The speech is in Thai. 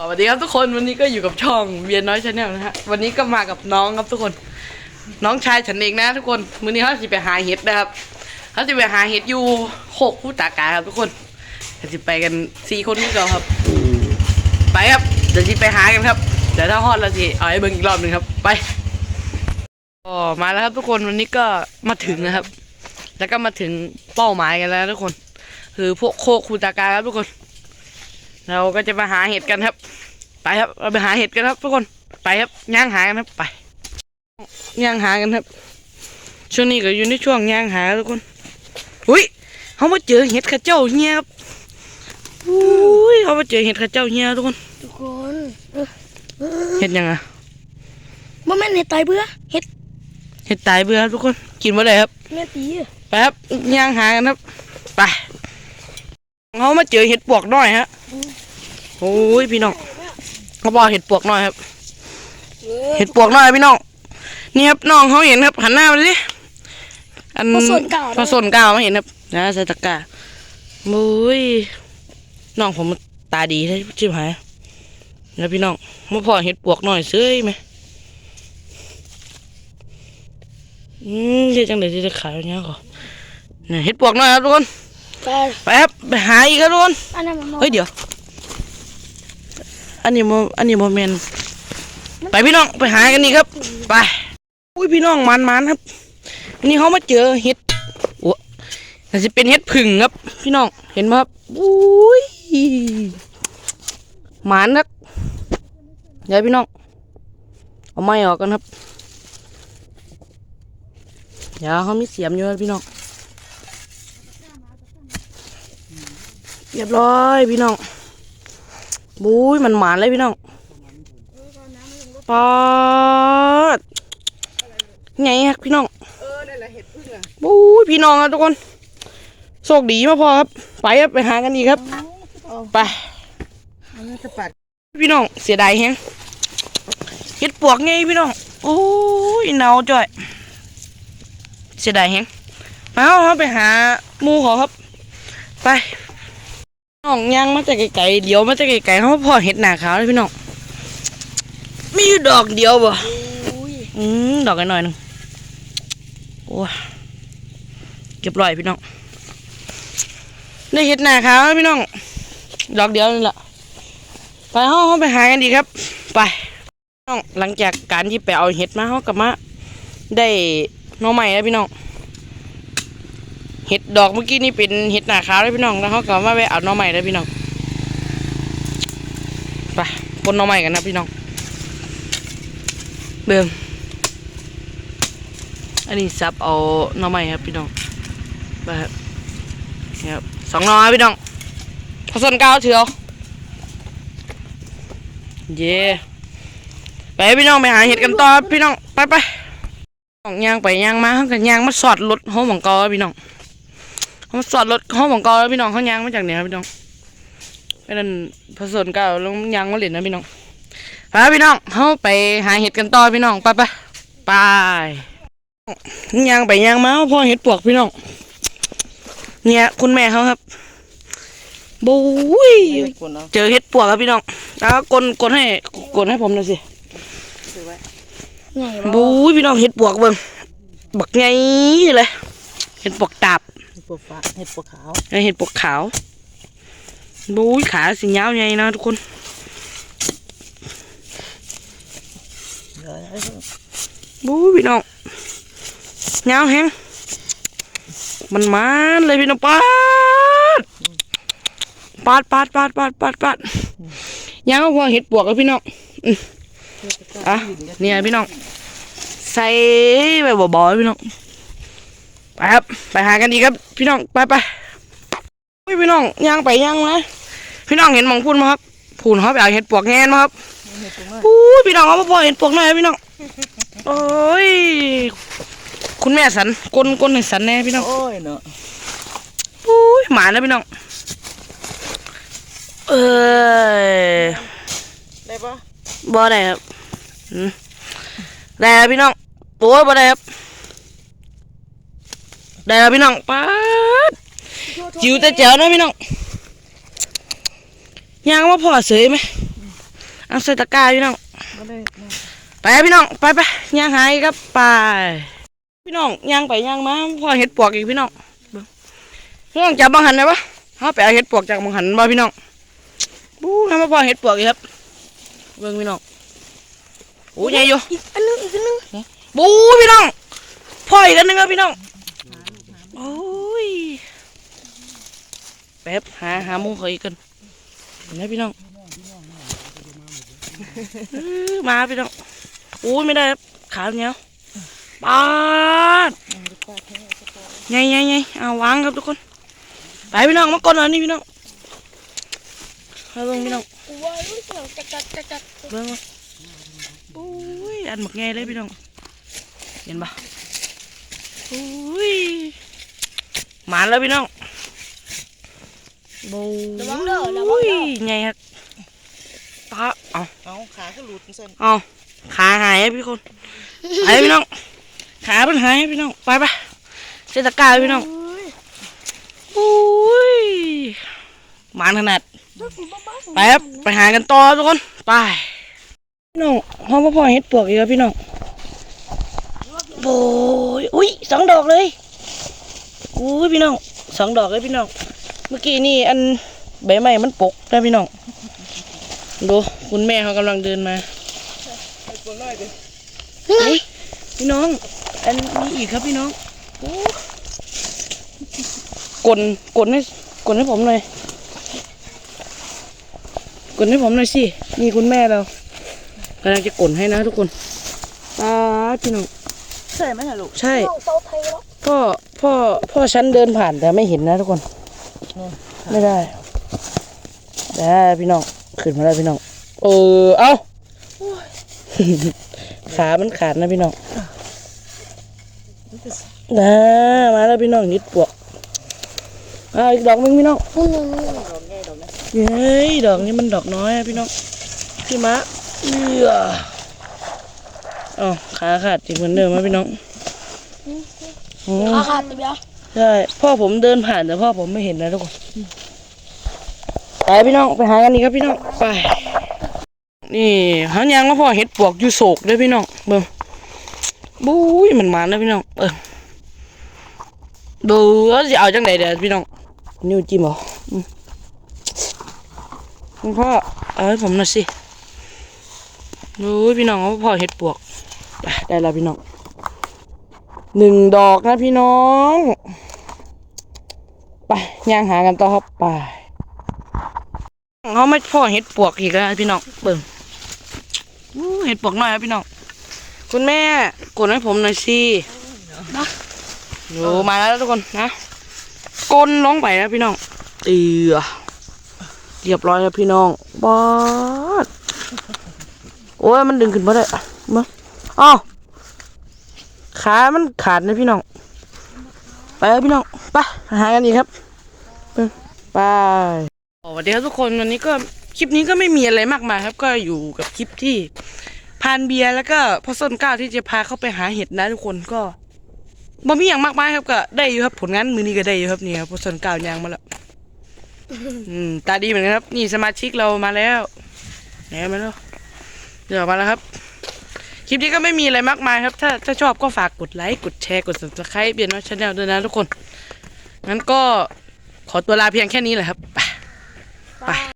สวัสดีครับทุกคนวันนี้ก็อยู่กับช่องเวียนน้อยชาแนลนะฮะวันนี้ก็มากับน้องครับทุกคน น้องชายฉันเองนะ ทุกคนมื้อนี้เขาจะไปหาเห็ดนะครับเขาจะไปหาเห็ดอยู่โคกผู้ตากาครับทุกคนจะไปกันสี่คนนี่ก็ครับ ไปครับเดี๋ยวจะไปหากันครับเดี๋ยวถ้าฮอดเราจะเอาให้เบิ่งอีกรอบหนึ่งครับไปก็มาแล้วครับทุกคนวันนี้ก็มาถึงนะครับ แล้วก็มาถึงเป้าหมายกันแล้วทุกคน คือพวกโคกคูตากาครับทุกคน เราก็จะมาหาเห็ดกันครับ ไปครับเราไปหาเห็ดกันครับทุกคนไปครับย่างหากันครับไปย่างหากันครับ ช่วงนี้ก็อยู่ในช่วงย่างหาทุกคนอุ้ยเขามาเจอเห็ดข้าเจ้าเฮียครับอุ้ยเขามาเจอเห็ดข้าเจ้าเฮียทุกคนทุกคนเออเห็ดยังไงบ่แม่นเห็ดตายเบื่อเห็ดเห็ดตายเบื่อครับทุกคนกินมาเลยครับแม่ตีอะไปครับย่างหากันครับไปเขามาเจอเห็ดปวกน้อยฮะ โอ้ยพี่น้องเขาบอกเห็ดปวกน้อยครับ เห็ดปวกน้อยพี่น้อง นี่ครับน้องเขาเห็นครับหันหน้ามาดิอันผสมเก่าผสมเก่ามาเห็นครับนะใส่ตะกร้ามุ้ยน้องผมตาดีใช่ชิบหายนะพี่น้องมาพอเห็ดปวกน้อยเซ้ยไหมอืมเดี๋ยวจังเดี๋ยวจะขายอย่างเงี้ยก่อนเนี่ยเห็ดปวกน้อยครับทุกคนไปไปครับไปหาอีกครับทุกคนอันนั้นมันเฮ้ยเดี๋ยว อันนี้โมอันนี้โมเมนไปพี่น้องไปหากันนี่ครับ ไปอุ้ยพี่น้องมันมันครับ อันนี้เขามาเจอเห็ดโอ้น่จะเป็นเห็ดผึ่งครับ พี่น้องเห็นไหมครับอุ้ยหมันครับเดี๋ยวพี่น้องเอาไม้ออกกันครับเดี๋ยวเขามีเสียมอยู่พี่น้องเรียบร้อยพี่น้อง บุ้ยมันหมานเลยพี่น้องปอดไงครับพี่น้องบุ้ยพี่น้องครับทุกคนโชคดีมาพอครับ ไปครับไปหากันอีกครับ ไปพี่น้องเสียดายแฮงเห็ดปวกไงพี่น้องโอ้ยหนาวจ่อยเสียดายแฮงมาเอาไปหาหมูขาครับ ไป น้องย่างมาจากไกลๆเดี๋ยวมาจากไกลๆเขาพอเห็ดหนาขาวเลยพี่น้องมีอยู่ดอกเดียวบ่อุ้ยอืมดอกกันหน่อยหนึงโอ้ยเก็บร้อยพี่น้องได้เห็ดหนาขาวแล้วพี่น้องดอกเดียวนี่แหละไปห้องไปหากันดีครับไปน้องหลังจากการที่ไปเอาเห็ดมาเขากลับมาได้หน้องใหม่แล้วพี่น้อง เห็ดดอกเมื่อกี้นี่เป็นเห็ดหนาขาวเลยพี่น้องแล้วเขาก็มาแวะเอาหน่อใหม่เลยพี่น้องไปปนหน่อใหม่กันนะพี่น้องเบิ่มอันนี้ซับเอาหน่อใหม่ครับพี่น้องไปครับนี่ครับสองน่อครับพี่น้องผสมก้าวเถือเอเย่ไปพี่น้องไปหาเห็ดกันต่อพี่น้องไปไปน้องย่างไปย่างมาขากันย่างมาสอดรถห้องหมองกอพี่น้อง เขาสอดรถห้องของกอแล้วพี่น้องเขายางมาจากไหนครับพี่น้องไปนั่นผสมก่าแล้วยางมาเหรียญนะพี่น้องไปครับพี่น้องเขาไปหาเห็ดกันต่อพี่น้องไปไปไปยางไปยางมาเอาพ่อเห็ดปวกพี่น้องเนี่ยคุณแม่เขาครับบุ้ยเจอเห็ดปวกครับพี่น้องแล้วก็กลนกลให้กลให้ผมหน่อยสิบุ้ยพี่น้องเห็ดปวกเบิ่งบักไงเลยเห็ดปวกตาบ ปวกฟ้าเห็ดปวกขาวแล้วเห็ดปวกขาวบูยขาสียาวใหญ่นะทุกคนเดี๋ยวให้บูยพี่น้องยาวแฮงมันมันเลยพี่น้องปาดปาดปาดปาดปาดปาดปาดยาวพอเห็ดปวกแล้วพี่น้องอืมอะเนี่ยพี่น้องใส่ไปบ่อยๆพี่น้อง ไปครับ ไปหากันดีครับ พี่น้องไปไปอุ้ยพี่น้องย่างไปย่างมาพี่น้องเห็นหมองพูนมาครับพูนเขาไปเอาเห็ดปวกแงนมาครับเห็ดปวกน้อยอู้ยพี่น้องเอามาปล่อยเห็ดปวกหน่อยพี่น้องโอ้ยคุณแม่สันกลนกลนให้สันแน่พี่น้องโอ้ยเนาะอู้ยหมาแล้วพี่น้องเอ้ยได้ปะบ่ได้ครับอืมได้ครับพี่น้องตัวบ่ได้ครับ ได้ครับพี่น้องป๊าดจิ๋วแต่เจ๋วนะพี่น้องยางว่าพอเสยไหมเอาใส่ตะกร้าพี่น้องบ่ได้นะไปครับพี่น้องไปไปย่างหายครับไปพี่น้องย่างไปย่างมาพ่อเห็ดปวกอีกพี่น้องเบิ่งพี่น้องจับบังหันได้ปะเขาไปเอาเห็ดปวกจากบังหันบ่พี่น้องบู๊ทำมาพ่อเห็ดปวกอีกครับเบิ่งพี่น้องโอ้ยใหญ่อยู่อีกอันนึงอีกอันนึงบู๊พี่น้องพ่ออีกอันหนึงครับพี่น้องโอ้ย แป๊บหาหามุมเขาอีกกันเห็นไหมพี่น้องมาพี่น้องโอ้ยไม่ได้ขาเนี้ยปาดไงไงไงเอาวางครับทุกคน ไปพี่น้องมาก่อนอันนี้พี่น้องเอาเบิ่งพี่น้องว้ายลูกเสือจักจักจักจักเบิ่งมาโอ้ยอันหมักไงเลยพี่น้องเห็นปะโอ้ยหมาแล้วพี่น้อง บ้ระวังเด้อระวังเด้อ ไงครับตาเอาเอาขาก็หลุดเส้นเอาขาหายอะพี่คนไปพี่น้อง ขาเป็นหายอะพี่น้อง ไปไปเซตะกร้าพี่น้องโอ้ยหมานขนาด ไปครับ ไปหากันต่อทุกคน ไป พี่น้องห้องพ่อเห็ดปวกอีกแล้วพี่น้องโอ้ยอุ้ยสองดอกเลยอุ้ยพี่น้องสองดอกเลยพี่น้องเมื่อกี้นี่อันใบไม้มันปกนะพี่น้องดูคุณแม่เขากำลังเดินมาไอ้ตัวน้อยดิอุ้ยพี่น้อง อันนี้อีกครับพี่น้องโอ้กดกดให้กดให้ผมหน่อยกดให้ผมหน่อยสินี่คุณแม่เรากำลังจะกดให้นะทุกคนตาพี่น้องใช่ไหมฮะลูกใช่เข้าเตาไทยแล้วพ่อพ่อพ่อฉันเดินผ่านแต่ไม่เห็นนะทุกคน ไม่ได้ได้พี่น้องขึ้นมาแล้วพี่น้องเออเอาขามันขาดนะพี่น้องนะมาแล้วพี่น้องนิดปวกอ่าอีกดอกหนึงพี่น้องนู่นนู่นนู่นดอกใหญ่ดอกนี้เย้ยดอกนี้มันดอกน้อยอะพี่น้องพี่มะเอืออ๋อขาขาดจริงเหมือนเดิมไหมพี่น้องอืมขาขาดไปแล้ว ใช่พ่อผมเดินผ่านแต่พ่อผมไม่เห็นนะทุกคนไปพี่น้องไปหากันอีกครับพี่น้องไปนี่หางยางก็พ่อเห็ดปวกอยู่โศกด้วยพี่น้องเบิ่งบุ้ยมันมาแล้วพี่น้องเออดูแล้วจะเอาจังไหนเดี๋ยวพี่น้องนิ้วจิ้มเหรอคุณพ่อเอาให้ผมหน่อยสิดูพี่น้องว่าพ่อเห็ดปวกไปได้แล้วพี่น้อง หนึ่งดอกนะพี่น้อง ไปย่างหากันต่อครับไปเขาไม่พ่อเห็ดปวกอีกแล้วพี่น้องเบิ่งเห็ดปวกน้อยนะพี่น้องคุณแม่กดให้ผมหน่อยสินะโยมาแล้วทุกคนนะกลนลงไปนะพี่น้องเอือเรียบร้อยแล้วพี่น้องบอดโอ้ยมันดึงขึ้นมาได้มาอ้าว ขามันขาดนะพี่น้อง ไปพี่น้องไปหากันอีกครับไปสวัสดีครับทุกคนวันนี้ก็คลิปนี้ก็ไม่มีอะไรมากมายครับ ก็อยู่กับคลิปที่พานเบียร์แล้วก็พ่อส้นก้าวที่จะพาเข้าไปหาเห็ดนะทุกคนก็บ่มีอย่างมากมายครับก็ได้อยู่ครับผลงานมือนี้ก็ได้อยู่ครับนี่ครับพ่อส้นก้าวยางมาแล้วอืมตาดีเหมือนกันครับ นี่สมาชิกเรามาแล้วไหนมาแล้วเดี๋ยวมาแล้วครับ คลิปนี้ก็ไม่มีอะไรมากมายครับ ถ้าถ้าชอบก็ฝากกดไลค์ กดแชร์ กด subscribe เบียนว่าชาแนลด้วยนะทุกคน งั้นก็ขอตัวลาเพียงแค่นี้แหละครับ ไปไป